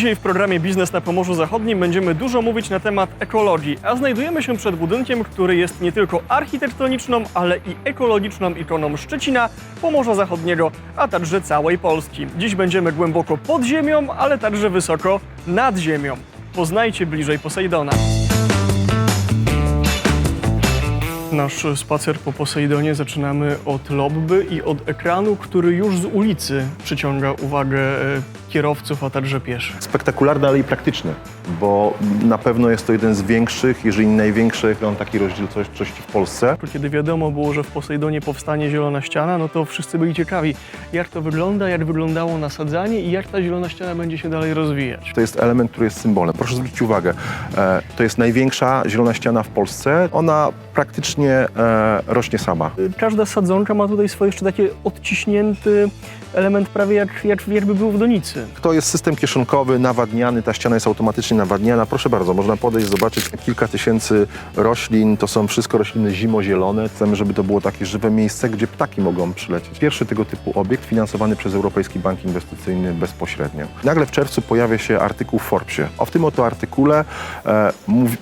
Dzisiaj w programie Biznes na Pomorzu Zachodnim będziemy dużo mówić na temat ekologii, a znajdujemy się przed budynkiem, który jest nie tylko architektoniczną, ale i ekologiczną ikoną Szczecina, Pomorza Zachodniego, a także całej Polski. Dziś będziemy głęboko pod ziemią, ale także wysoko nad ziemią. Poznajcie bliżej Posejdona. Nasz spacer po Posejdonie zaczynamy od lobby i od ekranu, który już z ulicy przyciąga uwagę e, kierowców, a także pieszych. spektakularny, ale i praktyczny, bo na pewno jest to jeden z większych, jeżeli nie największy ekran takiej rozdzielczości w Polsce. Kiedy wiadomo było, że w Posejdonie powstanie zielona ściana, no to wszyscy byli ciekawi, jak to wygląda, jak wyglądało nasadzanie i jak ta zielona ściana będzie się dalej rozwijać. To jest element, który jest symbolem. Proszę zwrócić uwagę, e, to jest największa zielona ściana w Polsce. Ona praktycznie e, rośnie sama. Każda sadzonka ma tutaj swoje jeszcze takie odciśnięty element prawie jak, jak jakby był w donicy. To jest system kieszonkowy, nawadniany, ta ściana jest automatycznie nawadniana. Proszę bardzo, można podejść, zobaczyć kilka tysięcy roślin. To są wszystko rośliny zimozielone. Chcemy, żeby to było takie żywe miejsce, gdzie ptaki mogą przylecieć. Pierwszy tego typu obiekt finansowany przez Europejski Bank Inwestycyjny bezpośrednio. Nagle w czerwcu pojawia się artykuł w Forbesie. O w tym oto artykule e,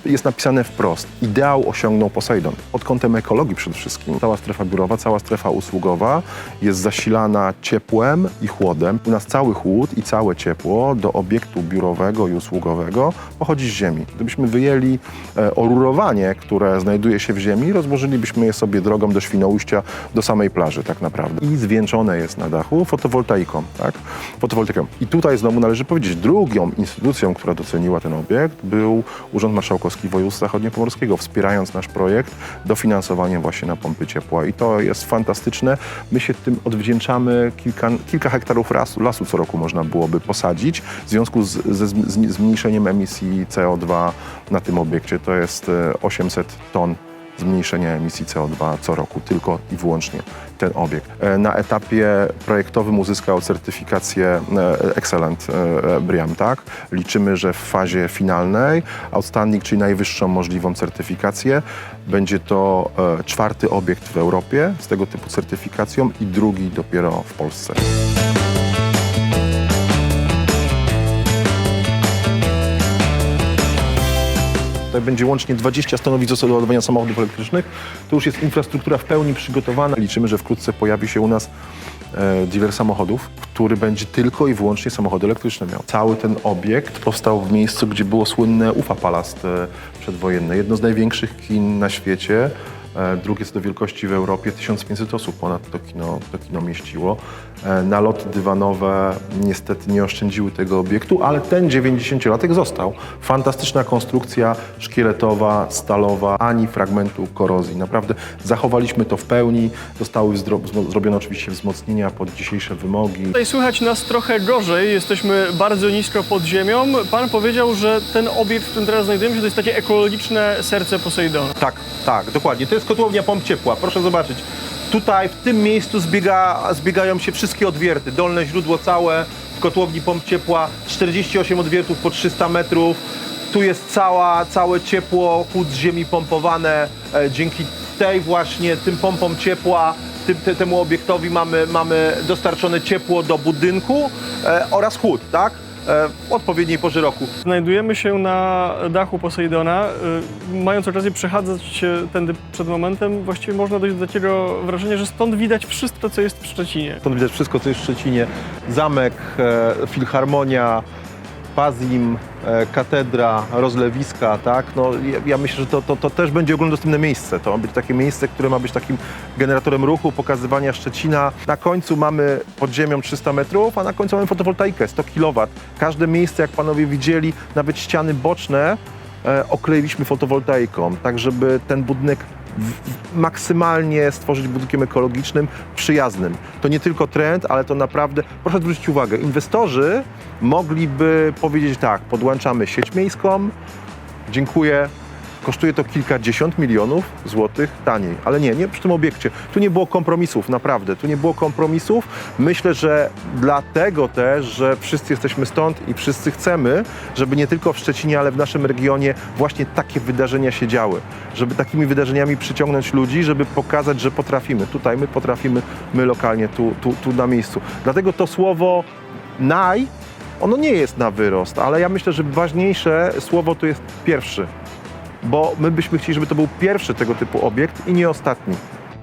jest napisane wprost. Ideał osiągnął Poseidon. Pod kątem ekologii przede wszystkim. Cała strefa biurowa, cała strefa usługowa jest zasilana ciepłem i chłodem. U nas cały chłód i całe ciepło do obiektu biurowego i usługowego pochodzi z ziemi. Gdybyśmy wyjęli e, orurowanie, które znajduje się w ziemi, rozłożylibyśmy je sobie drogą do Świnoujścia, do samej plaży tak naprawdę. I zwieńczone jest na dachu fotowoltaiką, tak? Fotowoltaiką. I tutaj znowu należy powiedzieć, drugą instytucją, która doceniła ten obiekt, był Urząd Marszałkowski Województwa Zachodniopomorskiego, wspierając nasz projekt dofinansowaniem właśnie na pompy ciepła. I to jest fantastyczne. My się tym odwdzięczamy. Kilka, kilka hektarów lasu, lasu co roku można byłoby posadzić w związku z, ze zmniejszeniem emisji CO2 na tym obiekcie. To jest e, 800 ton zmniejszenia emisji CO2 co roku, tylko i wyłącznie ten obiekt. E, Na etapie projektowym uzyskał certyfikację e, Excellent e, BRIAM, tak? Liczymy, że w fazie finalnej Outstanding, czyli najwyższą możliwą certyfikację, będzie to e, czwarty obiekt w Europie z tego typu certyfikacją i drugi dopiero w Polsce. Będzie łącznie 20 stanowisk do ładowania samochodów elektrycznych. To już jest infrastruktura w pełni przygotowana. Liczymy, że wkrótce pojawi się u nas e, dealer samochodów, który będzie tylko i wyłącznie samochody elektryczne miał. Cały ten obiekt powstał w miejscu, gdzie było słynne UFA Palast e, przedwojenne. Jedno z największych kin na świecie. E, drugie co do wielkości w Europie, 1500 osób ponad to kino, to kino mieściło. E, Naloty dywanowe niestety nie oszczędziły tego obiektu, ale ten 90-latek został. Fantastyczna konstrukcja szkieletowa, stalowa, ani fragmentu korozji. Naprawdę zachowaliśmy to w pełni. Zostały zrobione oczywiście wzmocnienia pod dzisiejsze wymogi. Tutaj słychać nas trochę gorzej, jesteśmy bardzo nisko pod ziemią. Pan powiedział, że ten obiekt, w którym teraz znajdujemy się, to jest takie ekologiczne serce Posejdona. Tak, tak, dokładnie. To jest kotłownia pomp ciepła. Proszę zobaczyć. Tutaj w tym miejscu zbiega, zbiegają się wszystkie odwierty. Dolne źródło całe w kotłowni pomp ciepła, 48 odwiertów po 300 metrów. Tu jest cała, całe ciepło, chłód z ziemi pompowane. E, dzięki tej właśnie, tym pompom ciepła, tym, te, temu obiektowi mamy, mamy dostarczone ciepło do budynku e, oraz chłód, tak? E, w odpowiedniej porze roku. Znajdujemy się na dachu Posejdona. Y, Mając okazję przechadzać się tędy przed momentem, właściwie można dojść do takiego wrażenia, że stąd widać wszystko, co jest w Szczecinie. Stąd widać wszystko, co jest w Szczecinie. Zamek, e, filharmonia, Pazim, e, katedra, rozlewiska, tak? No, ja, ja myślę, że to, to, to też będzie ogólnodostępne miejsce. To ma być takie miejsce, które ma być takim generatorem ruchu, pokazywania Szczecina. Na końcu mamy pod ziemią 300 metrów, a na końcu mamy fotowoltaikę 100 kW. Każde miejsce, jak panowie widzieli, nawet ściany boczne e, okleiliśmy fotowoltaiką, tak żeby ten budynek maksymalnie stworzyć budynkiem ekologicznym, przyjaznym. To nie tylko trend, ale to naprawdę, proszę zwrócić uwagę, inwestorzy mogliby powiedzieć tak, podłączamy sieć miejską, dziękuję, kosztuje to kilkadziesiąt milionów złotych taniej. Ale nie, nie przy tym obiekcie. Tu nie było kompromisów, naprawdę. Tu nie było kompromisów. Myślę, że dlatego też, że wszyscy jesteśmy stąd i wszyscy chcemy, żeby nie tylko w Szczecinie, ale w naszym regionie właśnie takie wydarzenia się działy. Żeby takimi wydarzeniami przyciągnąć ludzi, żeby pokazać, że potrafimy. Tutaj my potrafimy, my lokalnie, tu, tu, tu na miejscu. Dlatego to słowo naj ono nie jest na wyrost, ale ja myślę, że ważniejsze słowo to jest pierwszy. Bo my byśmy chcieli, żeby to był pierwszy tego typu obiekt i nie ostatni.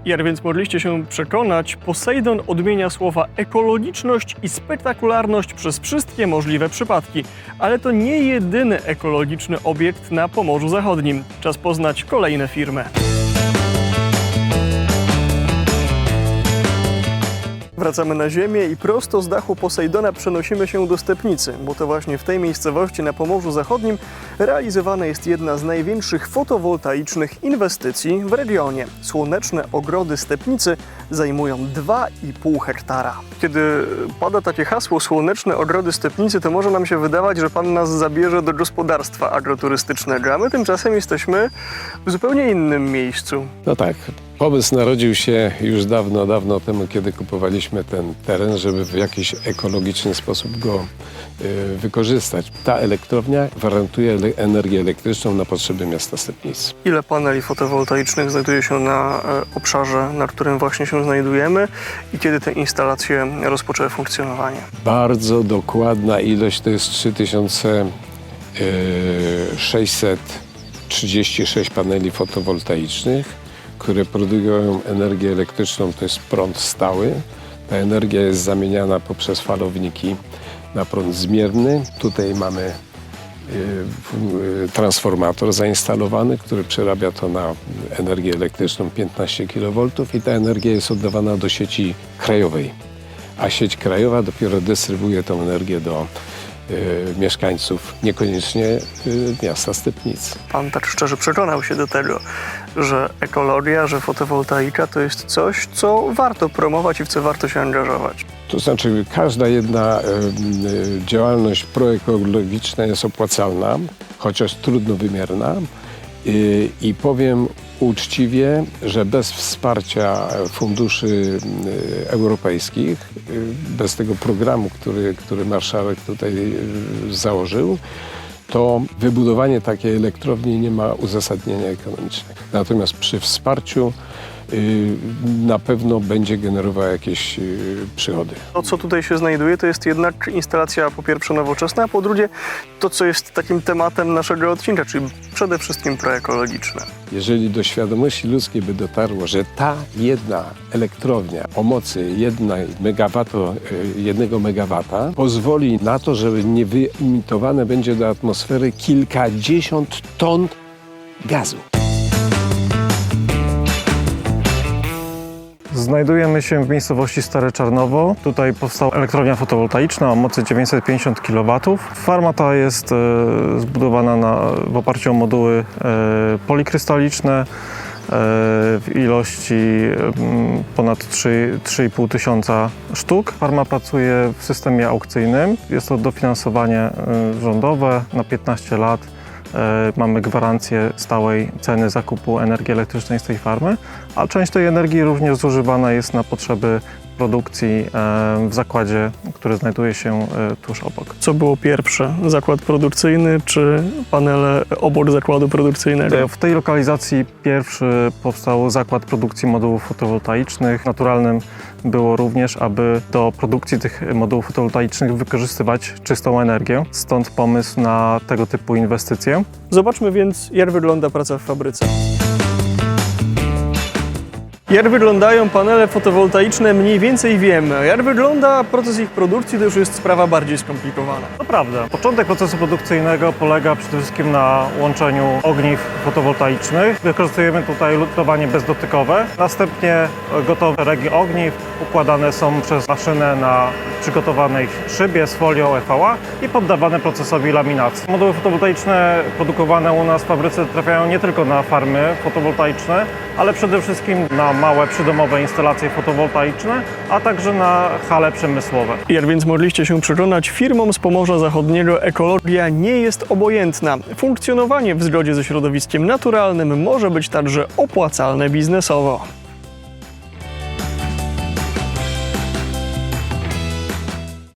Jak więc mogliście się przekonać, Poseidon odmienia słowa ekologiczność i spektakularność przez wszystkie możliwe przypadki. Ale to nie jedyny ekologiczny obiekt na Pomorzu Zachodnim. Czas poznać kolejne firmy. Wracamy na ziemię i prosto z dachu Posejdona przenosimy się do Stepnicy, bo to właśnie w tej miejscowości na Pomorzu Zachodnim realizowana jest jedna z największych fotowoltaicznych inwestycji w regionie. Słoneczne ogrody Stepnicy zajmują 2,5 hektara. Kiedy pada takie hasło słoneczne ogrody Stepnicy, to może nam się wydawać, że Pan nas zabierze do gospodarstwa agroturystycznego, a my tymczasem jesteśmy w zupełnie innym miejscu. No tak. Pomysł narodził się już dawno, dawno temu, kiedy kupowaliśmy ten teren, żeby w jakiś ekologiczny sposób go wykorzystać. Ta elektrownia gwarantuje energię elektryczną na potrzeby miasta Stepnicy. Ile paneli fotowoltaicznych znajduje się na e, obszarze, na którym właśnie się znajdujemy i kiedy te instalacje rozpoczęły funkcjonowanie? Bardzo dokładna ilość to jest 3636 paneli fotowoltaicznych, które produkują energię elektryczną, to jest prąd stały. Ta energia jest zamieniana poprzez falowniki na prąd zmierny. Tutaj mamy y, y, transformator zainstalowany, który przerabia to na energię elektryczną 15 kV i ta energia jest oddawana do sieci krajowej a sieć krajowa dopiero dystrybuuje tą energię do mieszkańców, niekoniecznie y, miasta Stepnicy. Pan tak szczerze przekonał się do tego, że ekologia, że fotowoltaika to jest coś, co warto promować i w co warto się angażować. To znaczy każda jedna y, y, działalność proekologiczna jest opłacalna, chociaż trudno wymierna y, i powiem uczciwie, że bez wsparcia funduszy y, europejskich, y, bez tego programu, który, który marszałek tutaj y, założył, to wybudowanie takiej elektrowni nie ma uzasadnienia ekonomicznego. Natomiast przy wsparciu na pewno będzie generował jakieś y, przychody. To, co tutaj się znajduje, to jest jednak instalacja po pierwsze nowoczesna, a po drugie to, co jest takim tematem naszego odcinka, czyli przede wszystkim proekologiczne. Jeżeli do świadomości ludzkiej by dotarło, że ta jedna elektrownia o mocy jednej megawato, y, jednego megawata pozwoli na to, żeby nie wyemitowane będzie do atmosfery kilkadziesiąt ton gazu. Znajdujemy się w miejscowości Stare Czarnowo. Tutaj powstała elektrownia fotowoltaiczna o mocy 950 kW. Farma ta jest e, zbudowana na, w oparciu o moduły e, polikrystaliczne e, w ilości mm, ponad 3 3,5 tysiąca sztuk. Farma pracuje w systemie aukcyjnym. Jest to dofinansowanie rządowe na 15 lat. E, Mamy gwarancję stałej ceny zakupu energii elektrycznej z tej farmy, a część tej energii również zużywana jest na potrzeby produkcji e, w zakładzie, który znajduje się e, tuż obok. Co było pierwsze? Zakład produkcyjny czy panele obok zakładu produkcyjnego? E, W tej lokalizacji pierwszy powstał zakład produkcji modułów fotowoltaicznych. Naturalnym było również, aby do produkcji tych modułów fotowoltaicznych wykorzystywać czystą energię. Stąd pomysł na tego typu inwestycje. Zobaczmy więc, jak wygląda praca w fabryce. Jak wyglądają panele fotowoltaiczne, mniej więcej wiemy. Jak wygląda proces ich produkcji, to już jest sprawa bardziej skomplikowana. To prawda. Początek procesu produkcyjnego polega przede wszystkim na łączeniu ogniw fotowoltaicznych. Wykorzystujemy tutaj lutowanie bezdotykowe. Następnie gotowe regi ogniw układane są przez maszynę na przygotowanej szybie z folią EVA i poddawane procesowi laminacji. Moduły fotowoltaiczne produkowane u nas w fabryce trafiają nie tylko na farmy fotowoltaiczne, ale przede wszystkim na małe przydomowe instalacje fotowoltaiczne, a także na hale przemysłowe. Jak więc mogliście się przekonać, firmom z Pomorza Zachodniego ekologia nie jest obojętna. Funkcjonowanie w zgodzie ze środowiskiem naturalnym może być także opłacalne biznesowo.